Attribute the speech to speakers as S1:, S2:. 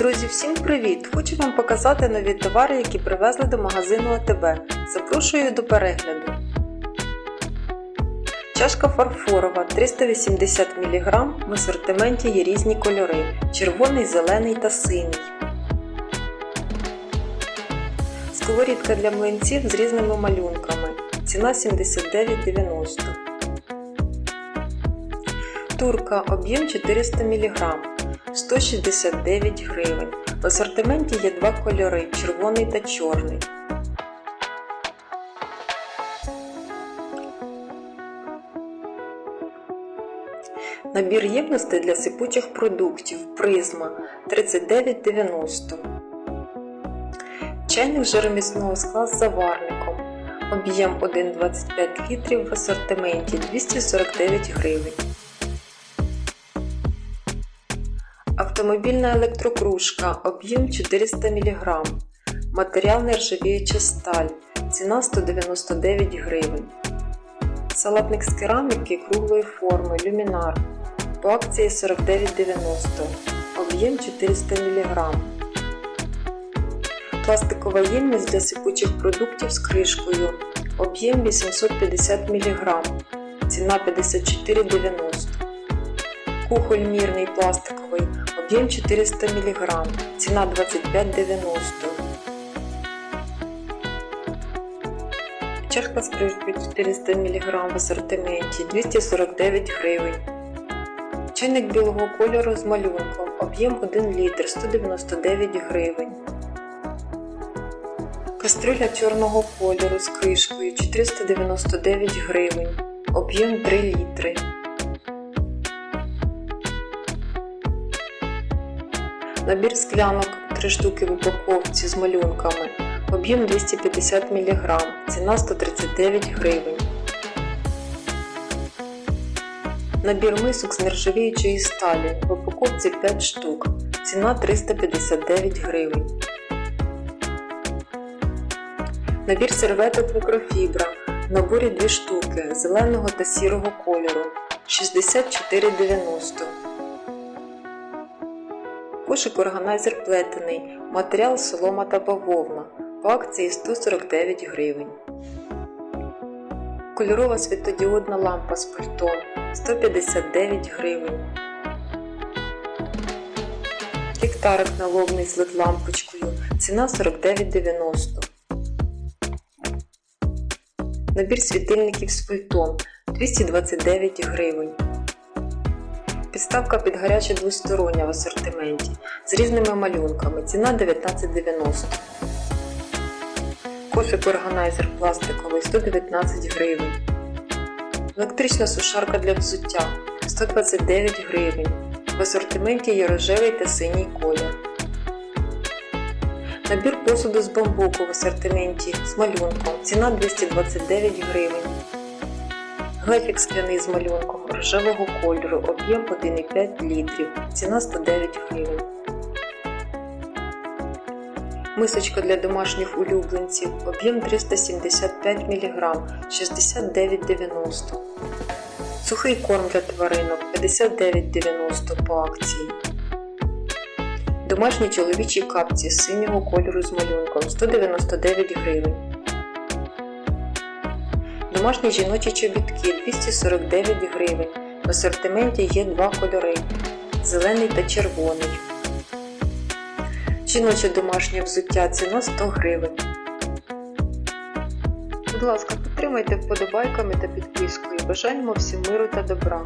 S1: Друзі, всім привіт! Хочу вам показати нові товари, які привезли до магазину АТБ. Запрошую до перегляду. Чашка фарфорова 380 мг. В асортименті є різні кольори: червоний, зелений та синій. Сковорідка для млинців з різними малюнками. Ціна 79,90. Турка об'єм 400 мг. 169 гривень. В асортименті є два кольори червоний та чорний. Набір ємностей для сипучих продуктів призма 39,90. Чайник жаромісного скла з заварником. Об'єм 1,25 літрів в асортименті 249 гривень. Автомобільна електрокружка, об'єм 400 мг. Матеріал нержавіюча сталь. Ціна 199 гривень. Салатник з кераміки круглої форми люмінар. По акції 49,90. Об'єм 400 мг. Пластикова ємність для сипучих продуктів з кришкою. Об'єм 850 мг. Ціна 54,90. Кухоль мірний пластиковий, об'єм 400 мг, ціна 25,90. Чашка з кришкою 400 мг в асортименті 249 гривень. Чайник білого кольору з малюнком, об'єм 1 літр 199 гривень. Каструля чорного кольору з кришкою 499 гривень, об'єм 3 літри. Набір склянок 3 штуки в упаковці з малюнками. Об'єм 250 мг. Ціна 139 гривень. Набір мисок з нержавіючої сталі. В упаковці 5 штук. Ціна 359 гривень. Набір серветок мікрофібра. В наборі 2 штуки зеленого та сірого кольору. 64,90 Кошик органайзер плетений, матеріал солома та бавовна. По акції 149 гривень. Кольорова світодіодна лампа з пультом 159 гривень. Ліхтарик налобний з led лампочкою. Ціна 49,90. Набір світильників з пультом 229 гривень. Підставка під гаряче двостороння в асортименті з різними малюнками. Ціна 19,90. Кошик органайзер пластиковий 119 гривень. Електрична сушарка для взуття 129 гривень. В асортименті є рожевий та синій колір. Набір посуду з бамбуку в асортименті з малюнком. Ціна 229 гривень. Глефік скляний з малюнком рожевого кольору, об'єм 1,5 літрів, ціна 109 гривень. Мисочка для домашніх улюбленців, об'єм 375 мг, 69,90 Сухий корм для тваринок 59,90 по акції. Домашні чоловічі капці синього кольору з малюнком 199 гривень. Домашні жіночі чобітки 249 гривень. В асортименті є два кольори зелений та червоний. Жіноче домашнє взуття ціна 100 гривень. Будь ласка, підтримайте вподобайками та підпискою. Бажаємо всім миру та добра.